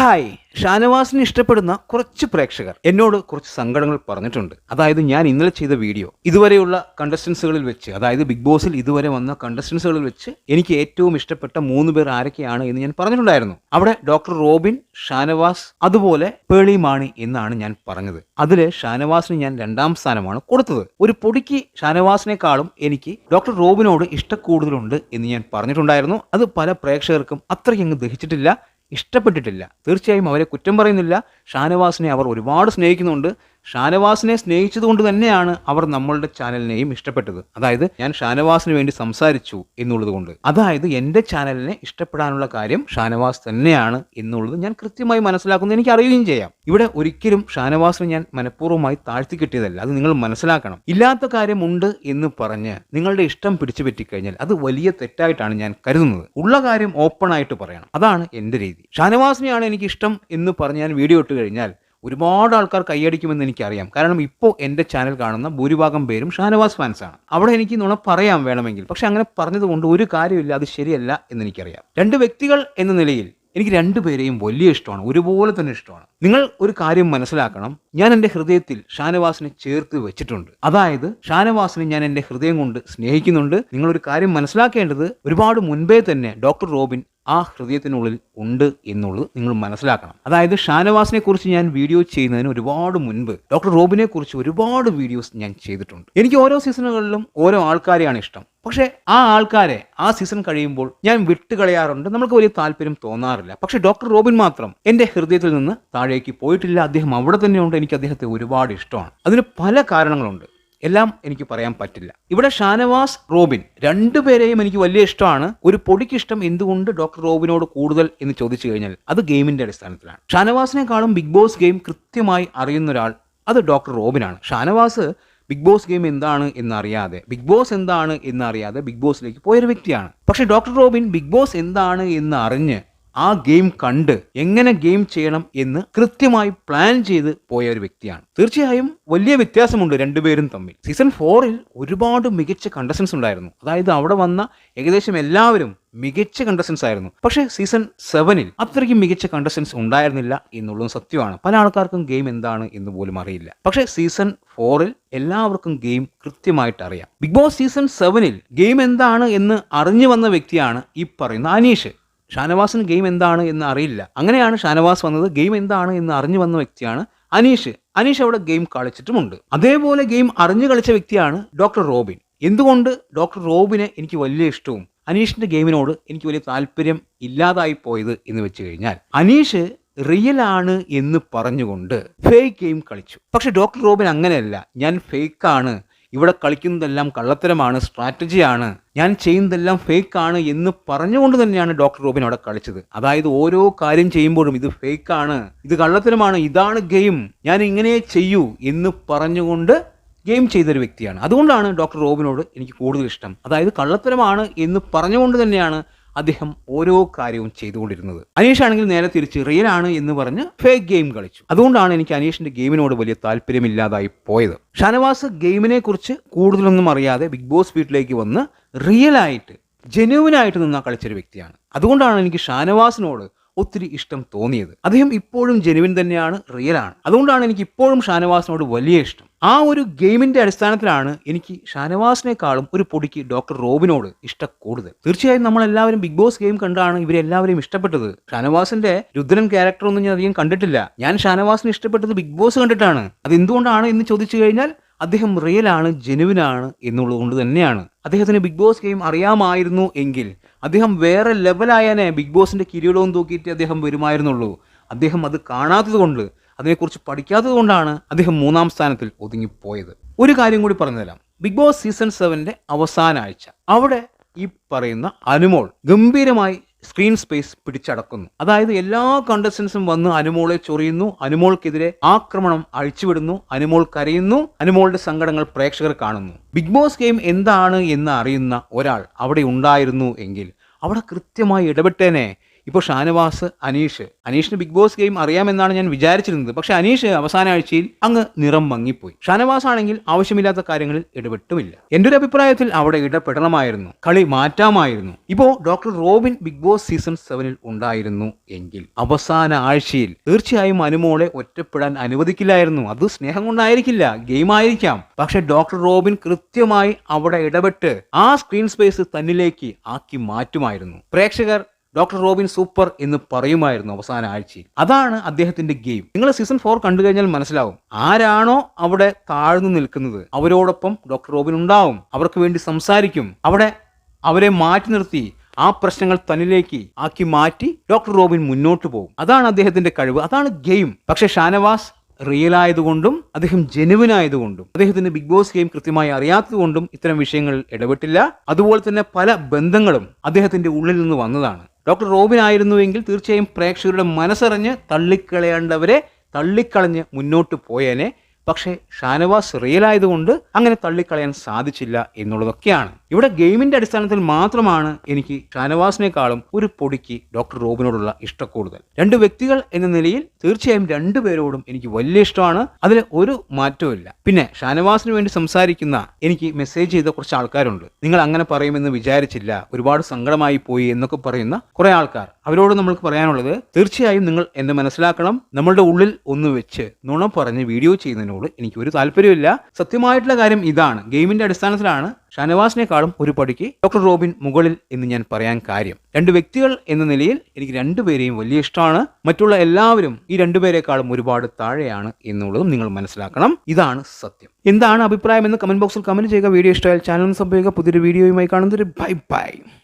Hi ഷാനവാസിനെ ഇഷ്ടപ്പെടുന്ന കുറച്ച് പ്രേക്ഷകർ എന്നോട് കുറച്ച് സങ്കടങ്ങൾ പറഞ്ഞിട്ടുണ്ട്. അതായത് ഞാൻ ഇന്നലെ ചെയ്ത വീഡിയോ ഇതുവരെയുള്ള കണ്ടസ്റ്റൻസുകളിൽ വെച്ച് അതായത് ബിഗ് ബോസിൽ ഇതുവരെ വന്ന കണ്ടസ്റ്റൻസുകളിൽ വെച്ച് എനിക്ക് ഏറ്റവും ഇഷ്ടപ്പെട്ട മൂന്ന് പേർ ആരൊക്കെയാണ് എന്ന് ഞാൻ പറഞ്ഞിട്ടുണ്ടായിരുന്നു. അവിടെ ഡോക്ടർ റോബിൻ ഷാനവാസ് അതുപോലെ പേളി മാണി എന്നാണ് ഞാൻ പറഞ്ഞത്. അതിൽ ഷാനവാസിന് ഞാൻ രണ്ടാം സ്ഥാനമാണ് കൊടുത്തത്. ഒരു പൊടിക്ക് ഷാനവാസിനേക്കാളും എനിക്ക് ഡോക്ടർ റോബിനോട് ഇഷ്ടക്കൂടുതലുണ്ട് എന്ന് ഞാൻ പറഞ്ഞിട്ടുണ്ടായിരുന്നു. അത് പല പ്രേക്ഷകർക്കും അത്രയ്ക്കങ്ങ് ദഹിച്ചിട്ടില്ല. ഇഷ്ടപ്പെട്ടിട്ടില്ല. തീർച്ചയായും അവരെ കുറ്റം പറയുന്നില്ല. ഷാനവാസിനെ അവർ ഒരുപാട് സ്നേഹിക്കുന്നുണ്ട്. ഷാനവാസിനെ സ്നേഹിച്ചതുകൊണ്ട് തന്നെയാണ് അവർ നമ്മളുടെ ചാനലിനെയും ഇഷ്ടപ്പെട്ടത്. അതായത് ഞാൻ ഷാനവാസിന് വേണ്ടി സംസാരിച്ചു എന്നുള്ളത് കൊണ്ട്. അതായത് എന്റെ ചാനലിനെ ഇഷ്ടപ്പെടാനുള്ള കാര്യം ഷാനവാസ് തന്നെയാണ് എന്നുള്ളത് ഞാൻ കൃത്യമായി മനസ്സിലാക്കുന്നത് എനിക്ക് അറിയുകയും ചെയ്യാം. ഇവിടെ ഒരിക്കലും ഷാനവാസിനെ ഞാൻ മനഃപൂർവമായി താഴ്ത്തി കിട്ടിയതല്ല. അത് നിങ്ങൾ മനസ്സിലാക്കണം. ഇല്ലാത്ത കാര്യമുണ്ട് എന്ന് പറഞ്ഞ് നിങ്ങളുടെ ഇഷ്ടം പിടിച്ചു പറ്റിക്കഴിഞ്ഞാൽ അത് വലിയ തെറ്റായിട്ടാണ് ഞാൻ കരുതുന്നത്. ഉള്ള കാര്യം ഓപ്പൺ ആയിട്ട് പറയണം. അതാണ് എന്റെ രീതി. ഷാനവാസിനെയാണ് എനിക്ക് ഇഷ്ടം എന്ന് പറഞ്ഞ് ഞാൻ വീഡിയോ ഇട്ട് കഴിഞ്ഞാൽ ഒരുപാട് ആൾക്കാർ കൈയടിക്കുമെന്ന് എനിക്കറിയാം. കാരണം ഇപ്പോൾ എന്റെ ചാനൽ കാണുന്ന ഭൂരിഭാഗം പേരും ഷാനവാസ് ഫാൻസാണ് അവിടെ എനിക്ക് നുണ പറയാൻ വേണമെങ്കിൽ പക്ഷെ അങ്ങനെ പറഞ്ഞതുകൊണ്ട് ഒരു കാര്യമില്ല അത് ശരിയല്ല എന്ന് എനിക്കറിയാം. രണ്ട് വ്യക്തികൾ എന്ന നിലയിൽ എനിക്ക് രണ്ടുപേരെയും വലിയ ഇഷ്ടമാണ് ഒരുപോലെ തന്നെ ഇഷ്ടമാണ്. നിങ്ങൾ ഒരു കാര്യം മനസ്സിലാക്കണം. ഞാൻ എന്റെ ഹൃദയത്തിൽ ഷാനവാസിനെ ചേർത്ത് വെച്ചിട്ടുണ്ട്. അതായത് ഷാനവാസിനെ ഞാൻ എന്റെ ഹൃദയം കൊണ്ട് സ്നേഹിക്കുന്നുണ്ട്. നിങ്ങൾ ഒരു കാര്യം മനസ്സിലാക്കേണ്ടത് ഒരുപാട് മുൻപേ തന്നെ ഡോക്ടർ റോബിൻ ആ ഹൃദയത്തിനുള്ളിൽ ഉണ്ട് എന്നുള്ളത് നിങ്ങൾ മനസ്സിലാക്കണം. അതായത് ഷാനവാസിനെ കുറിച്ച് ഞാൻ വീഡിയോ ചെയ്യുന്നതിന് ഒരുപാട് മുൻപ് ഡോക്ടർ റോബിനെ കുറിച്ച് ഒരുപാട് വീഡിയോസ് ഞാൻ ചെയ്തിട്ടുണ്ട്. എനിക്ക് ഓരോ സീസണുകളിലും ഓരോ ആൾക്കാരെയാണ് ഇഷ്ടം. പക്ഷെ ആ ആൾക്കാരെ ആ സീസൺ കഴിയുമ്പോൾ ഞാൻ വിട്ടുകളയാറുണ്ട്. നമുക്ക് വലിയ താല്പര്യം തോന്നാറില്ല. പക്ഷെ ഡോക്ടർ റോബിൻ മാത്രം എന്റെ ഹൃദയത്തിൽ നിന്ന് താഴേക്ക് പോയിട്ടില്ല. അദ്ദേഹം അവിടെ തന്നെയുണ്ട് എനിക്ക് അദ്ദേഹത്തെ ഒരുപാട് ഇഷ്ടമാണ്. അതിന് പല കാരണങ്ങളുണ്ട്. എല്ലാം എനിക്ക് പറയാൻ പറ്റില്ല. ഇവിടെ ഷാനവാസ് റോബിൻ രണ്ടുപേരെയും എനിക്ക് വലിയ ഇഷ്ടമാണ്. ഒരു പൊടിക്ക് ഇഷ്ടം എന്തുകൊണ്ട് ഡോക്ടർ റോബിനോട് കൂടുതൽ എന്ന് ചോദിച്ചു കഴിഞ്ഞാൽ അത് ഗെയിമിന്റെ അടിസ്ഥാനത്തിലാണ്. ഷാനവാസിനെക്കാളും ബിഗ് ബോസ് ഗെയിം കൃത്യമായി അറിയുന്ന ഒരാൾ അത് ഡോക്ടർ റോബിനാണ്. ഷാനവാസ് ബിഗ് ബോസ് ഗെയിം എന്താണ് എന്നറിയാതെ ബിഗ് ബോസ് എന്താണ് എന്നറിയാതെ ബിഗ് ബോസിലേക്ക് പോയൊരു വ്യക്തിയാണ്. പക്ഷേ ഡോക്ടർ റോബിൻ ബിഗ് ബോസ് എന്താണ് എന്ന് അറിഞ്ഞ് ആ ഗെയിം കണ്ട് എങ്ങനെ ഗെയിം ചെയ്യണം എന്ന് കൃത്യമായി പ്ലാൻ ചെയ്ത് പോയ ഒരു വ്യക്തിയാണ്. തീർച്ചയായും വലിയ വ്യത്യാസമുണ്ട് രണ്ടുപേരും തമ്മിൽ. സീസൺ ഫോറിൽ ഒരുപാട് മികച്ച കണ്ടസ്റ്റൻസ് ഉണ്ടായിരുന്നു. അതായത് അവിടെ വന്ന ഏകദേശം എല്ലാവരും മികച്ച കണ്ടസ്റ്റൻസ് ആയിരുന്നു. പക്ഷേ സീസൺ സെവനിൽ അത്രയ്ക്കും മികച്ച കണ്ടസ്റ്റൻസ് ഉണ്ടായിരുന്നില്ല എന്നുള്ളതും സത്യമാണ്. പല ആൾക്കാർക്കും ഗെയിം എന്താണ് എന്ന് പോലും അറിയില്ല. പക്ഷേ സീസൺ ഫോറിൽ എല്ലാവർക്കും ഗെയിം കൃത്യമായിട്ട് അറിയാം. ബിഗ് ബോസ് സീസൺ സെവനിൽ ഗെയിം എന്താണ് എന്ന് അറിഞ്ഞു വന്ന വ്യക്തിയാണ് ഈ പറയുന്ന അനീഷ്. ഷാനവാസിന് ഗെയിം എന്താണ് എന്ന് അറിയില്ല. അങ്ങനെയാണ് ഷാനവാസ് വന്നത്. ഗെയിം എന്താണ് എന്ന് അറിഞ്ഞു വന്ന വ്യക്തിയാണ് അനീഷ്. അനീഷ് അവിടെ ഗെയിം കളിച്ചിട്ടുമുണ്ട്. അതേപോലെ ഗെയിം അറിഞ്ഞു കളിച്ച വ്യക്തിയാണ് ഡോക്ടർ റോബിൻ. എന്തുകൊണ്ട് ഡോക്ടർ റോബിനെ എനിക്ക് വലിയ ഇഷ്ടവും അനീഷിന്റെ ഗെയിമിനോട് എനിക്ക് വലിയ താല്പര്യം ഇല്ലാതായി പോയത് എന്ന് വെച്ച് കഴിഞ്ഞാൽ അനീഷ് റിയൽ ആണ് എന്ന് പറഞ്ഞുകൊണ്ട് ഫേക്ക് ഗെയിം കളിച്ചു. പക്ഷെ ഡോക്ടർ റോബിൻ അങ്ങനെയല്ല. ഞാൻ ഫേക്കാണ് ഇവിടെ കളിക്കുന്നതെല്ലാം കള്ളത്തരമാണ് സ്ട്രാറ്റജിയാണ്. ഞാൻ ചെയ്യുന്നതെല്ലാം ഫേക്ക് ആണ് എന്ന് പറഞ്ഞുകൊണ്ട് തന്നെയാണ് ഡോക്ടർ റോബിൻ അവിടെ കളിച്ചത്. അതായത് ഓരോ കാര്യം ചെയ്യുമ്പോഴും ഇത് ഫേക്ക് ആണ് ഇത് കള്ളത്തരമാണ് ഇതാണ് ഗെയിം ഞാൻ ഇങ്ങനെ ചെയ്യൂ എന്ന് പറഞ്ഞുകൊണ്ട് ഗെയിം ചെയ്തൊരു വ്യക്തിയാണ്. അതുകൊണ്ടാണ് ഡോക്ടർ റോബിനോട് എനിക്ക് കൂടുതൽ ഇഷ്ടം. അതായത് കള്ളത്തരമാണ് എന്ന് പറഞ്ഞുകൊണ്ട് തന്നെയാണ് അദ്ദേഹം ഓരോ കാര്യവും ചെയ്തുകൊണ്ടിരുന്നത്. അനീഷ് ആണെങ്കിൽ നേരെ തിരിച്ച് റിയൽ ആണ് എന്ന് പറഞ്ഞ് ഫേക്ക് ഗെയിം കളിച്ചു. അതുകൊണ്ടാണ് എനിക്ക് അനീഷിന്റെ ഗെയിമിനോട് വലിയ താല്പര്യമില്ലാതായി പോയത്. ഷാനവാസ് ഗെയിമിനെ കുറിച്ച് കൂടുതലൊന്നും അറിയാതെ ബിഗ് ബോസ് വീട്ടിലേക്ക് വന്ന് റിയൽ ആയിട്ട് ജെനുവിൻ ആയിട്ട് നിന്ന കളിച്ചൊരു വ്യക്തിയാണ്. അതുകൊണ്ടാണ് എനിക്ക് ഷാനവാസിനോട് ഒത്തിരി ഇഷ്ടം തോന്നിയത്. അദ്ദേഹം ഇപ്പോഴും ജെനുവിൻ തന്നെയാണ് റിയൽ ആണ്. അതുകൊണ്ടാണ് എനിക്ക് ഇപ്പോഴും ഷാനവാസിനോട് വലിയ ഇഷ്ടം. ആ ഒരു ഗെയിമിന്റെ അടിസ്ഥാനത്തിലാണ് എനിക്ക് ഷാനവാസിനേക്കാളും ഒരു പൊടിക്ക് ഡോക്ടർ റോബിനോട് ഇഷ്ടം കൂടുതൽ. തീർച്ചയായും നമ്മളെല്ലാവരും ബിഗ് ബോസ് ഗെയിം കണ്ടാണ് ഇവരെല്ലാവരും ഇഷ്ടപ്പെട്ടത്. ഷാനവാസിന്റെ രുദ്രൻ ക്യാരക്ടർ ഒന്നും ഞാൻ അധികം കണ്ടിട്ടില്ല. ഞാൻ ഷാനവാസിനെ ഇഷ്ടപ്പെട്ടത് ബിഗ് ബോസ് കണ്ടിട്ടാണ്. അത് എന്തുകൊണ്ടാണ് എന്ന് ചോദിച്ചു കഴിഞ്ഞാൽ അദ്ദേഹം റിയൽ ആണ് ജെനുവിൻ ആണ് എന്നുള്ളത് കൊണ്ട് തന്നെയാണ്. അദ്ദേഹത്തിന് ബിഗ് ബോസ് ഗെയിം അറിയാമായിരുന്നു എങ്കിൽ അദ്ദേഹം വേറെ ലെവലായനെ ബിഗ് ബോസിന്റെ കിരീടവും തൂക്കിയിട്ട് അദ്ദേഹം വരുമായിരുന്നുള്ളൂ. അദ്ദേഹം അത് കാണാത്തത് കൊണ്ട് അതിനെക്കുറിച്ച് പഠിക്കാത്തത് കൊണ്ടാണ് അദ്ദേഹം മൂന്നാം സ്ഥാനത്തിൽ ഒതുങ്ങിപ്പോയത്. ഒരു കാര്യം കൂടി പറഞ്ഞു തരാം ബിഗ് ബോസ് സീസൺ സെവന്റെ അവസാന ആഴ്ച. അവിടെ ഈ പറയുന്ന അനുമോൾ ഗംഭീരമായി സ്ക്രീൻ സ്പേസ് പിടിച്ചടക്കുന്നു. അതായത് എല്ലാ കണ്ടസ്റ്റൻസും വന്ന് അനുമോളെ ചൊറിയുന്നു. അനുമോൾക്കെതിരെ ആക്രമണം അഴിച്ചുവിടുന്നു. അനുമോൾ കരയുന്നു. അനുമോളുടെ സങ്കടങ്ങൾ പ്രേക്ഷകർ കാണുന്നു. ബിഗ് ബോസ് ഗെയിം എന്താണ് എന്ന് അറിയുന്ന ഒരാൾ അവിടെ ഉണ്ടായിരുന്നു എങ്കിൽ അവിടെ കൃത്യമായി ഇടപെട്ടേനെ ഇപ്പോൾ ഷാനവാസ് അനീഷ്. അനീഷിന് ബിഗ് ബോസ് ഗെയിം അറിയാമെന്നാണ് ഞാൻ വിചാരിച്ചിരുന്നത്. പക്ഷെ അനീഷ് അവസാന ആഴ്ചയിൽ അങ്ങ് നിറം മങ്ങിപ്പോയി. ഷാനവാസ് ആണെങ്കിൽ ആവശ്യമില്ലാത്ത കാര്യങ്ങളിൽ ഇടപെട്ടുമില്ല. എന്റെ ഒരു അഭിപ്രായത്തിൽ അവിടെ ഇടപെടണമായിരുന്നു. കളി മാറ്റാമായിരുന്നു. ഇപ്പോൾ doctor Robin Bigg Boss season സെവനിൽ ഉണ്ടായിരുന്നു എങ്കിൽ അവസാന ആഴ്ചയിൽ തീർച്ചയായും അനുമോളെ ഒറ്റപ്പെടാൻ അനുവദിക്കില്ലായിരുന്നു. അത് സ്നേഹം കൊണ്ടായിരിക്കില്ല. ഗെയിം ആയിരിക്കാം. പക്ഷെ ഡോക്ടർ റോബിൻ കൃത്യമായി അവിടെ ഇടപെട്ട് ആ സ്ക്രീൻ സ്പേസ് തന്നിലേക്ക് ആക്കി മാറ്റുമായിരുന്നു. പ്രേക്ഷകർ ഡോക്ടർ റോബിൻ സൂപ്പർ എന്ന് പറയുമായിരുന്നു അവസാന ആഴ്ചയിൽ. അതാണ് അദ്ദേഹത്തിന്റെ ഗെയിം. നിങ്ങൾ സീസൺ ഫോർ കണ്ടു കഴിഞ്ഞാൽ മനസ്സിലാവും. ആരാണോ അവിടെ താഴ്ന്നു നിൽക്കുന്നത്? അവരോടൊപ്പം ഡോക്ടർ റോബിൻ ഉണ്ടാവും. അവർക്ക് വേണ്ടി സംസാരിക്കും. അവിടെ അവരെ മാറ്റി നിർത്തി ആ പ്രശ്നങ്ങൾ തന്നിലേക്ക് ആക്കി മാറ്റി ഡോക്ടർ റോബിൻ മുന്നോട്ട് പോകും. അതാണ് അദ്ദേഹത്തിന്റെ കഴിവ്. അതാണ് ഗെയിം. പക്ഷെ ഷാനവാസ് റിയൽ ആയതുകൊണ്ടും അദ്ദേഹം ജെനുവിൻ ആയതുകൊണ്ടും അദ്ദേഹത്തിന് ബിഗ് ബോസ് ഗെയിം കൃത്യമായി അറിയാത്തതുകൊണ്ടും ഇത്തരം വിഷയങ്ങളിൽ ഇടപെട്ടില്ല. അതുപോലെ തന്നെ പല ബന്ധങ്ങളും അദ്ദേഹത്തിന്റെ ഉള്ളിൽ നിന്ന് വന്നതാണ്. ഡോക്ടർ റോബിൻ ആയിരുന്നുവെങ്കിൽ തീർച്ചയായും പ്രേക്ഷകരുടെ മനസ്സറിഞ്ഞ് തള്ളിക്കളയേണ്ടവരെ തള്ളിക്കളഞ്ഞ് മുന്നോട്ട് പോയേനെ. പക്ഷേ ഷാനവാസ് റിയൽ ആയതുകൊണ്ട് അങ്ങനെ തള്ളിക്കളയാൻ സാധിച്ചില്ല എന്നുള്ളതൊക്കെയാണ്. ഇവിടെ ഗെയിമിന്റെ അടിസ്ഥാനത്തിൽ മാത്രമാണ് എനിക്ക് ഷാനവാസിനേക്കാളും ഒരു പൊടിക്ക് ഡോക്ടർ റോബിനോടുള്ള ഇഷ്ടക്കൂടുതൽ. രണ്ട് വ്യക്തികൾ എന്ന നിലയിൽ തീർച്ചയായും രണ്ടുപേരോടും എനിക്ക് വലിയ ഇഷ്ടമാണ്. അതിൽ ഒരു മാറ്റവും പിന്നെ ഷാനവാസിന് വേണ്ടി സംസാരിക്കുന്ന എനിക്ക് മെസ്സേജ് ചെയ്ത കുറച്ച് ആൾക്കാരുണ്ട്. നിങ്ങൾ അങ്ങനെ പറയുമെന്ന് വിചാരിച്ചില്ല. ഒരുപാട് സങ്കടമായി പോയി എന്നൊക്കെ പറയുന്ന കുറെ ആൾക്കാർ. അവരോട് നമ്മൾക്ക് പറയാനുള്ളത് തീർച്ചയായും നിങ്ങൾ എന്നെ മനസ്സിലാക്കണം. നമ്മളുടെ ഉള്ളിൽ ഒന്ന് വെച്ച് നുണ പറഞ്ഞ് വീഡിയോ ചെയ്യുന്നതിനോട് എനിക്ക് ഒരു താല്പര്യമില്ല സത്യമായിട്ടുള്ള കാര്യം ഇതാണ്. ഗെയിമിന്റെ അടിസ്ഥാനത്തിലാണ് ഷാനവാസിനേക്കാളും ഒരു പടിക്ക് ഡോക്ടർ റോബിൻ മുകളിൽ എന്ന് ഞാൻ പറയാൻ കാര്യം. രണ്ട് വ്യക്തികൾ എന്ന നിലയിൽ എനിക്ക് രണ്ടുപേരെയും വലിയ ഇഷ്ടമാണ്. മറ്റുള്ള എല്ലാവരും ഈ രണ്ടുപേരെക്കാളും ഒരുപാട് താഴെയാണ് എന്നുള്ളതും നിങ്ങൾ മനസ്സിലാക്കണം. ഇതാണ് സത്യം. എന്താണ് അഭിപ്രായം എന്ന് കമന്റ് ബോക്സിൽ കമന്റ് ചെയ്യുക. വീഡിയോ ഇഷ്ടമായാൽ ചാനൽ സംഭവിക്കുക പുതിയൊരു വീഡിയോയുമായി കാണുന്നത് ബൈ ബൈ